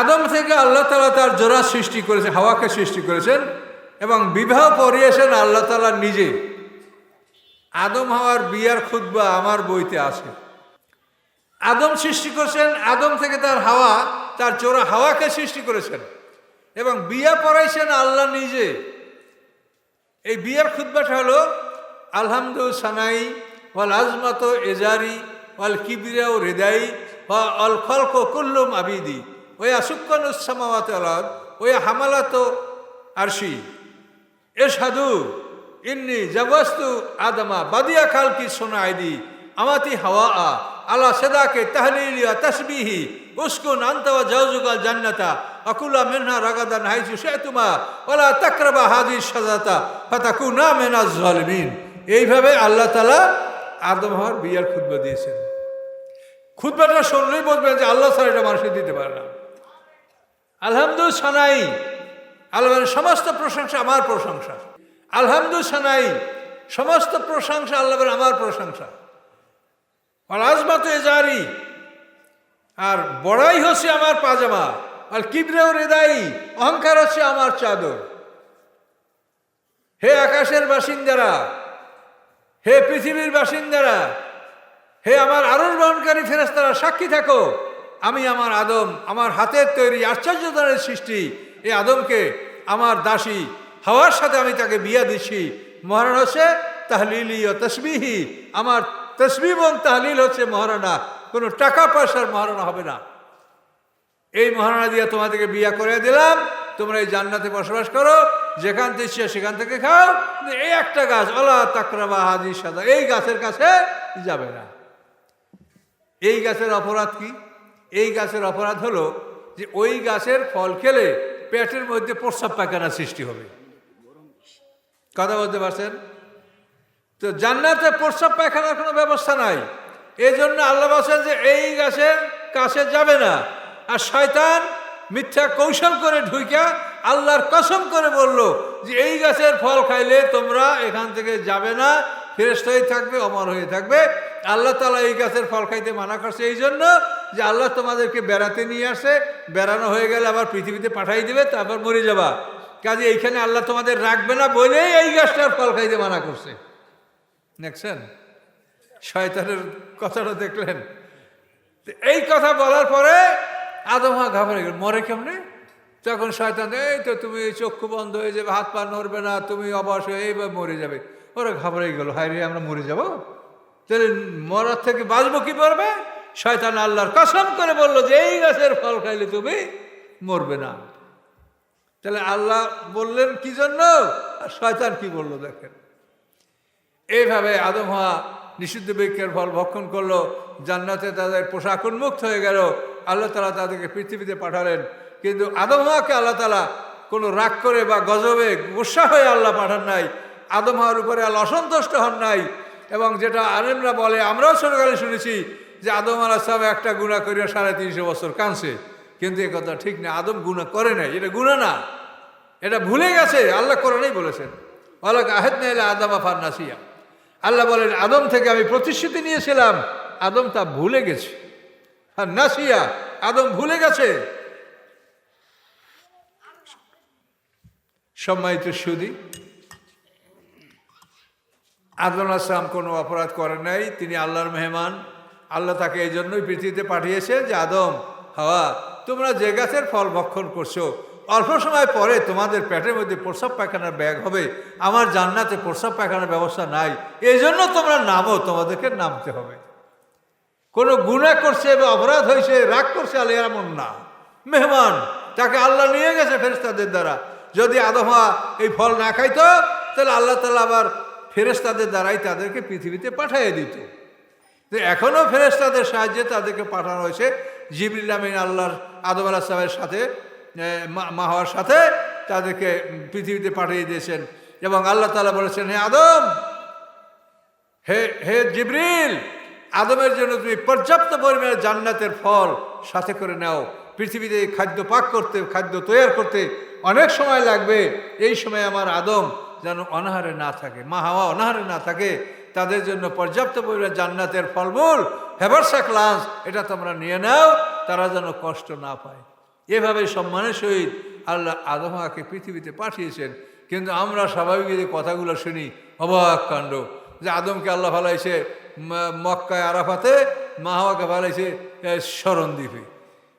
আদম থেকে আল্লাহ তালা তার জোড়া সৃষ্টি করেছেন, হাওয়াকে সৃষ্টি করেছেন এবং বিবাহ পড়িয়েছেন আল্লাহ তালা নিজে। আদম হাওয়ার বিয়ার খুদ্া আমার বইতে আছে। আদম সৃষ্টি করেছেন, আদম থেকে তার হাওয়া, তার জোড়া হাওয়াকে সৃষ্টি করেছেন এবং বিয়া পড়াইছেন আল্লাহ নিজে। এই বিয়ার খুদ্বাটা হলো আলহামদু সানাই ওয়াল আজমাত এজারি ওয়াল কিবিরা ও রেদাই ওয়া অল খলক কুল্লুম আবিদি। উসামাওয়াত আলাদ ওয়া হামালাত আরশি। এ সাধু ইন্নি জবস্তু আদমা, বাদিয়া খালকি সোনা আইদি, আমাতি হাওয়া আ আলা সেদাকে তাহলিলিয়া তসবিহি উস্কুন আন্তওয়া জাউজুগাল জান্নাতা, আকুলা মিনহা রাগাদান হাইসু শেতুমা ওলা তাকরাবা হাদির সাজাতা ফাতাকু না মেনাজ জালিমিন এইভাবে আল্লাহ তালা আদম হওয়ার বিয়ার খুদ্া দিয়েছেন। খুদ্বাটা শুনলেই বলবেন যে আল্লাহ ছাড়া এটা মানুষের দিতে পারে না। আলহামদু সানাই আল্লাহ সমস্ত প্রশংসা আমার প্রশংসা। আলহামদু সানাই সমস্ত প্রশংসা আল্লাহ আমার প্রশংসা। আর আজমাত এজারি, আর বড়াই হচ্ছে আমার পাজামা আর কিবরেও রেদাই, অহংকার হচ্ছে আমার চাদর। হে আকাশের বাসিন্দারা, হে পৃথিবীর বাসিন্দারা, হে আমার আরোর বহনকারী ফেরেস্তারা সাক্ষী থাকো। আমি আমার আদম, আমার হাতের তৈরি আশ্চর্যজনক সৃষ্টি। এই আদমকে আমার দাসী হওয়ার সাথে আমি তাকে বিয়া দিচ্ছি। মহারণ হচ্ছে তাহলিলি ও তসবিহি। আমার তসবি এবং তাহলিল হচ্ছে মহারণা কোনো টাকা পয়সার মহারণা হবে না। এই মহারণা দিয়ে তোমাদেরকে বিয়া করে দিলাম। তোমরা এই জান্নাতে বসবাস করো। যেখান থেকে সেখান থেকে খাও। এই একটা গাছ, অলা তাকরাবা হাজি সাদা। এই গাছের কাছে যাবে না। এই গাছের অপরাধ কি? এই গাছের অপরাধ হলো যে ওই গাছের ফল খেলে পেটের মধ্যে প্রস্রাব পায়খানা সৃষ্টি হবে। কথা বলতে পারছেন? তো জান্নাতে প্রস্রাব পায়খানার কোনো ব্যবস্থা নাই। এই জন্য আল্লাহ বলছেন যে এই গাছের কাছে যাবে না। আর শয়তান মিথ্যা কৌশল করে ঢুইকা আল্লাহর কসম করে বলল যে এই গাছের ফল খাইলে তোমরা এখান থেকে যাবে না ফেরেস্ত হয়ে থাকবে, অমর হয়ে থাকবে। আল্লাহ তালা এই গাছের ফল খাইতে মানা করছে। এই জন্য যে আল্লাহ তোমাদেরকে বেড়াতে নিয়ে আসে, বেড়ানো হয়ে গেলে আবার পৃথিবীতে পাঠাই দেবে, তারপর মরে যাবা। কাজে এইখানে আল্লাহ তোমাদের রাখবে না বলেই এই গাছটার ফল খাইতে মানা করছে। দেখছেন? শয়তানের কথাটা দেখলেন? এই কথা বলার পরে আদমা ঘাবড়ে গেল। মরে কেমনে? তখন শয়তান, এই তো তুমি চক্ষু বন্ধ হয়ে যাবে, হাত পা নড়বে না, তুমি অবাস হয়ে এইবার মরে যাবে। ওরা ঘাবড়ে গেল হাই রে, আমরা মরে যাব? তাহলে মরার থেকে বাঁচবো কি পারবে? শয়তান আল্লাহর কসম করে বলল যে, এই গাছের ফল খাইলে তুমি মরবে না। তাহলে আল্লাহ বললেন, কি জন্য? আর শয়তান কি বলল দেখেন। এইভাবে আদম হওয়া নিষিদ্ধ বৃক্ষের ফল ভক্ষণ করল, জান্নাতে তাদের পোশাক উন্মুক্ত হয়ে গেল, আল্লাহ তালা তাদেরকে পৃথিবীতে পাঠালেন। কিন্তু আদম হওয়াকে আল্লাহ তালা কোনো রাগ করে বা গজবে গুসা হয়ে আল্লাহ পাঠান নাই। আদম হওয়ার উপরে আল্লাহ অসন্তুষ্ট হন নাই। এবং যেটা আলেমরা বলে, আমরাও ছোটকালে শুনেছি যে আদম আলাহ সাহেব একটা গুণা করিয়া সাড়ে তিনশো বছর কাঁদছে। কিন্তু এ কথা ঠিক না, আদম গুণা করে নাই। এটা গুণা না। এটা ভুলে গেছে। আল্লাহ কোরআনেই বলেছেন আল্লাহ আহেদ না এলে আদম আফার নাসিয়া। আল্লাহ বলেন, আদম থেকে আমি প্রতিশ্রুতি নিয়েছিলাম। আদম তা ভুলে গেছে। আর নাসিয়া, আদম ভুলে গেছে। সম্মানিত সুদী আদম আসলাম কোনো অপরাধ করেন নাই। তিনি আল্লাহর মেহমান। আল্লাহ তাকে এই জন্যই পৃথিবীতে পাঠিয়েছে যে, আদম, হাওয়া, তোমরা যে গাছের ফল ভক্ষণ করছ, অল্প সময় পরে তোমাদের পেটের মধ্যে প্রস্রাব পায়খানার ব্যাগ হবে, আমার জান্নাতে প্রস্রাব পায়খানার ব্যবস্থা নাই, এই জন্য তোমরা নামো, তোমাদেরকে নামতে হবে। কোনো গুণা করছে বা অপরাধ হয়েছে, রাগ করছে আল্লাহ, এমন না। মেহমান, তাকে আল্লাহ নিয়ে গেছে ফেরেস্তাদের দ্বারা। যদি আদমা এই ফল না খাইতো, তাহলে আল্লাহ তালা আবার ফেরেস্তাদের দ্বারাই তাদেরকে পৃথিবীতে পাঠিয়ে দিত। তো এখনও ফেরেস্তাদের সাহায্যে তাদেরকে পাঠানো হয়েছে। জিবরিল আমিন আল্লাহর আদম আলাহ সাহেবের সাথে মা হওয়ার সাথে তাদেরকে পৃথিবীতে পাঠিয়ে দিয়েছেন। এবং আল্লাহ তালা বলেছেন, হে আদম, হে হে জিবরিল, আদমের জন্য তুমি পর্যাপ্ত পরিমাণে জান্নাতের ফল সাথে করে নাও। পৃথিবীতে খাদ্য পাক করতে, খাদ্য তৈরি করতে অনেক সময় লাগবে। এই সময় আমার আদম যেন অনাহারে না থাকে, মা হাওয়া অনাহারে না থাকে। তাদের জন্য পর্যাপ্ত পরিমাণে জান্নাতের ফলমূল হেভারসা ক্লাস এটা তোমরা নিয়ে নাও তারা যেন কষ্ট না পায়। এভাবে সম্মানের সহিত আল্লাহ আদমাকে পৃথিবীতে পাঠিয়েছেন। কিন্তু আমরা স্বাভাবিক যে কথাগুলো শুনি অবাক কাণ্ড যে আদমকে আল্লাহ ফালাইছে ম- মক্কায় আরাফাতে মা হাওয়াকে ফালাইছে এ, স্মরণদ্বীপে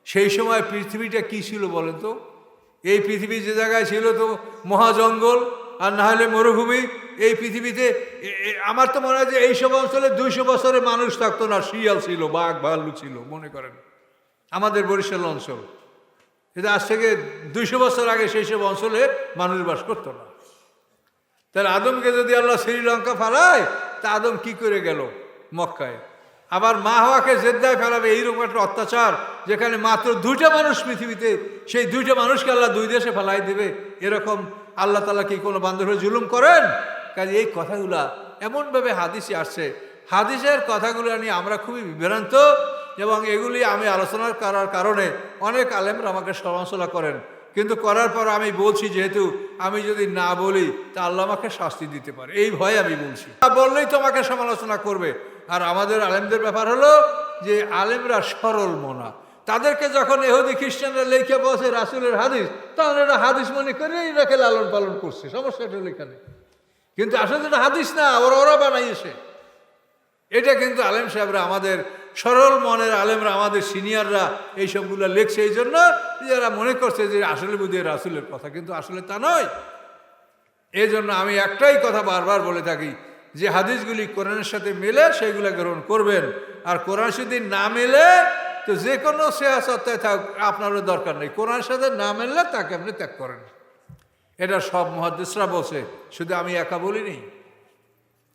সেই সময় পৃথিবীটা কি ছিল বলেন তো? এই পৃথিবী যে জায়গায় ছিল তো মহাজঙ্গল আর না হলে মরুভূমি, এই পৃথিবীতে আমার তো মনে হয় যে এইসব অঞ্চলে দুইশো বছরে মানুষ থাকতো না, শিয়াল ছিল, বাঘ, ভাল্লু ছিল, মনে করেন। আমাদের বরিশাল অঞ্চল। এটা আজ থেকে দুইশো বছর আগে সেই সব অঞ্চলে মানুষ বাস করতো না। তাহলে আদমকে যদি আল্লাহ শ্রীলঙ্কা ফেলায়, তা আদম কি করে গেল মক্কায়? আবার মা হওয়াকে জেদ্দায় ফেলাবে, এইরকম একটা অত্যাচার যেখানে মাত্র দুইটা মানুষ পৃথিবীতে, সেই দুইটা মানুষকে আল্লাহ দুই দেশে ফেলাই দেবে, এরকম আল্লাহ তালা কি কোনো বান্ধবের জুলুম করেন? কাজে এই কথাগুলা এমনভাবে হাদিসে আসছে। হাদিসের কথাগুলো নিয়ে আমরা খুবই বিভ্রান্ত এবং এগুলি আমি আলোচনা করার কারণে অনেক আলেমরা আমাকে সমালোচনা করেন। কিন্তু করার পর আমি বলছি, যেহেতু আমি যদি না বলি, তা আল্লাহ আমাকে শাস্তি দিতে পারে। এই ভয়ে আমি বলছি। না বললেই তো আমাকে সমালোচনা করবে। আর আমাদের আলেমদের ব্যাপার হলো যে আলেমরা সরল মনা। তাদেরকে যখন এহুদি খ্রিস্টানরা লেখে বসে রাসুলের হাদিস তখন এরা হাদিস মনে করে এটাকে লালন পালন করছে সমস্যাটা হলো এখানে কিন্তু আসলে এটা হাদিস না, ওরা ওরা বানাইছে। এটা কিন্তু আলেম সাহেবরা আমাদের সরল মনের আলেমরা, আমাদের সিনিয়ররা এই সবগুলো লেখছে এই জন্য যারা মনে করছে যে আসলে বুঝে রাসুলের কথা, কিন্তু আসলে তা নয়। এই জন্য আমি একটাই কথা বারবার বলে থাকি যে হাদিসগুলি কোরআনের সাথে মেলে, সেগুলো গ্রহণ করবেন। আর কোরআন যদি না মেলে, তো যে কোনো সেহাসত্তায় থাক, আপনারও দরকার নেই। কোরআন সাথে না মেললে তাকে আপনি ত্যাগ করেন। এটা সব মহাদিসরা বলছে। শুধু আমি একা বলিনি।